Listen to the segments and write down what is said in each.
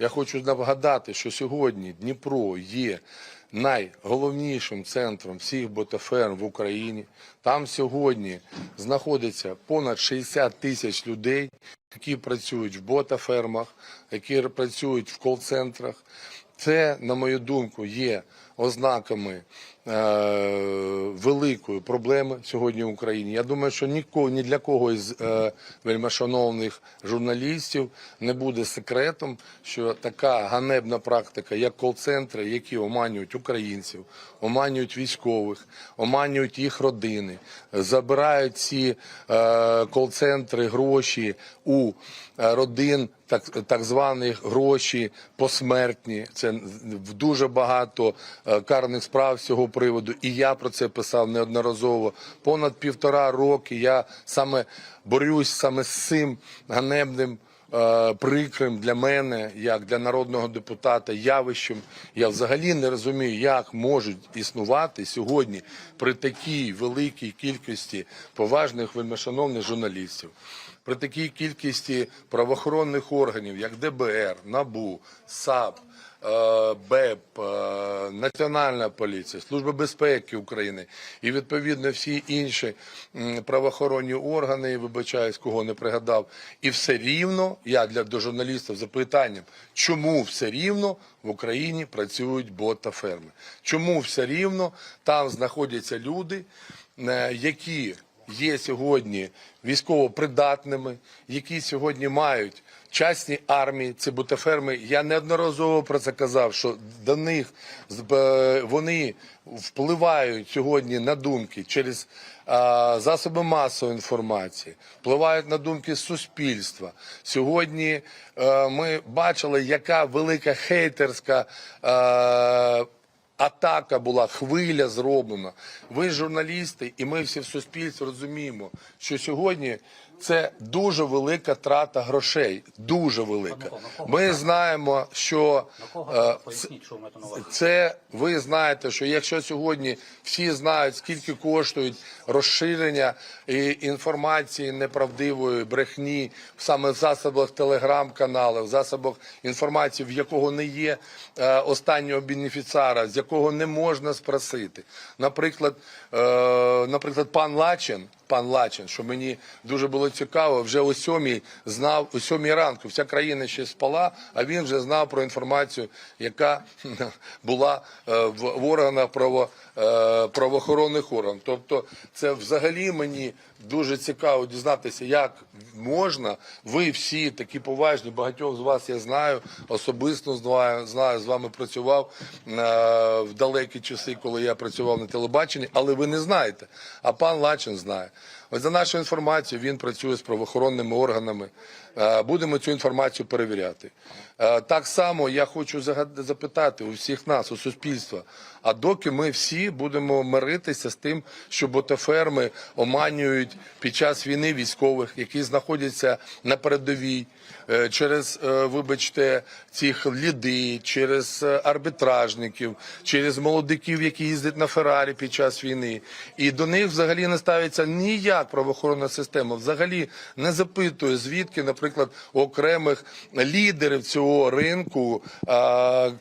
Я хочу нагадати, що сьогодні Дніпро є найголовнішим центром всіх ботаферм в Україні. Там сьогодні знаходиться понад 60 тисяч людей, які працюють в ботафермах, які працюють в кол-центрах. Це, на мою думку, є ознаками е, великої проблеми сьогодні в Україні. Я думаю, що нікого ні для кого із е, вельмишановних журналістів не буде секретом, що така ганебна практика, як кол-центри, які оманюють українців, оманюють військових, оманюють їх родини, забирають ці е, кол-центри гроші у родин так, так званих гроші посмертні. Це в дуже багато карних справ з цього приводу. І я про це писав неодноразово. Понад півтора роки я саме борюсь саме з цим ганебним. е, Прикрим для мене, як для народного депутата, явищем. Я взагалі не розумію, як можуть існувати сьогодні при такій великій кількості поважних вельмишановних журналістів при такій кількості правоохоронних органів, як ДБР, НАБУ, САП, е, БЕП, е, Національна поліція, Служба безпеки України і відповідно всі інші правоохоронні органи, вибачаюсь, кого не пригадав, і все рівно я для до журналістів запитанням, чому все рівно в Україні працюють бот та ферми? Чому все рівно там знаходяться люди, е, які є сьогодні військово придатними, які сьогодні мають частні армії, це бутаферми. Я неодноразово про це казав, що до них е, вони впливають сьогодні на думки через а, засоби масової інформації, впливають на думки суспільства. Сьогодні е, ми бачили, яка велика хейтерська. е, атака була, хвиля зроблена. Ви журналісти, і ми всі в суспільстві розуміємо, що сьогодні це дуже велика трата грошей. Дуже велика. Ми знаємо, що е, це ви знаєте, що якщо сьогодні всі знають, скільки коштують розширення і інформації неправдивої брехні саме в засобах телеграм-каналів, в засобах інформації, в якого не є е, останнього бенефіціара, з якого не можна спросити. Наприклад, е, наприклад, пан Лачин. Пан Лачин, що мені дуже було цікаво, вже о сьомій знав о сьомій ранку. Вся країна ще спала, а він вже знав про інформацію, яка була е, в, в органах право, е, правоохоронних органів. Тобто, це взагалі мені дуже цікаво дізнатися, як можна. Ви всі такі поважні, багатьох з вас я знаю, особисто знаю, знаю з вами працював е, в далекі часи, коли я працював на телебаченні, але ви не знаєте. А пан Лачин знає. Ось за нашу інформацію він працює з правоохоронними органами. Е, Будемо цю інформацію перевіряти. Е, Так само я хочу запитати у всіх нас, у суспільства. А доки ми всі будемо миритися з тим, що ботаферми оманюють під час війни військових, які знаходяться на передовій, е, через, вибачте, цих ліди, через арбітражників, через молодиків, які їздять на Феррарі під час війни. І до них взагалі не ставиться ніяк правоохоронна система, взагалі не запитує, звідки, наприклад, окремих лідерів цього ринку,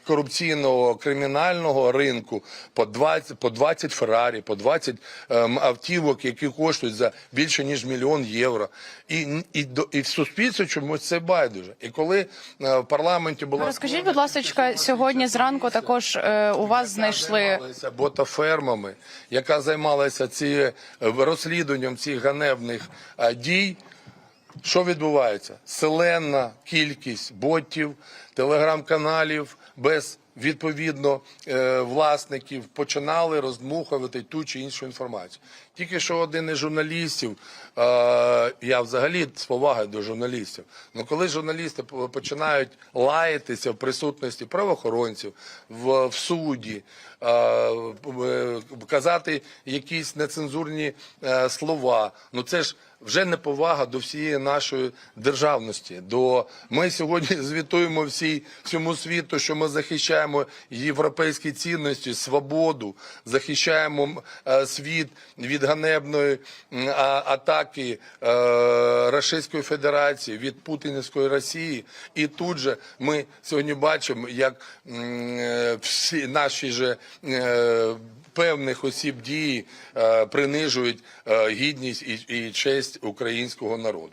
корупційного кримінального ринку по 20, по 20 Феррарі, по 20 ем, автівок, які коштують за більше ніж мільйон євро. І, і, і в суспільстві чомусь це байдуже. І коли е, в парламенті була Розкажіть, будь ласка, сьогодні зранку також е, у вас знайшли ботафермами, яка займалася ці, е, розслідуванням цих ганебних дій. Що відбувається? Селенна кількість ботів, телеграм-каналів без відповідно е, власників починали роздмухувати ту чи іншу інформацію. Тільки що один із журналістів, е, я взагалі з повагою до журналістів, ну коли журналісти починають лаятися в присутності правоохоронців в, в суді, е, казати якісь нецензурні слова, ну це ж вже неповага до всієї нашої державності. До ми сьогодні звітуємо всій всьому світу, що ми захищаємо європейські цінності, свободу, захищаємо е, світ від ганебної атаки е, Російської Федерації від Путінської Росії. І тут же ми сьогодні бачимо, як е, всі наші же. Певних осіб дії принижують гідність і честь українського народу.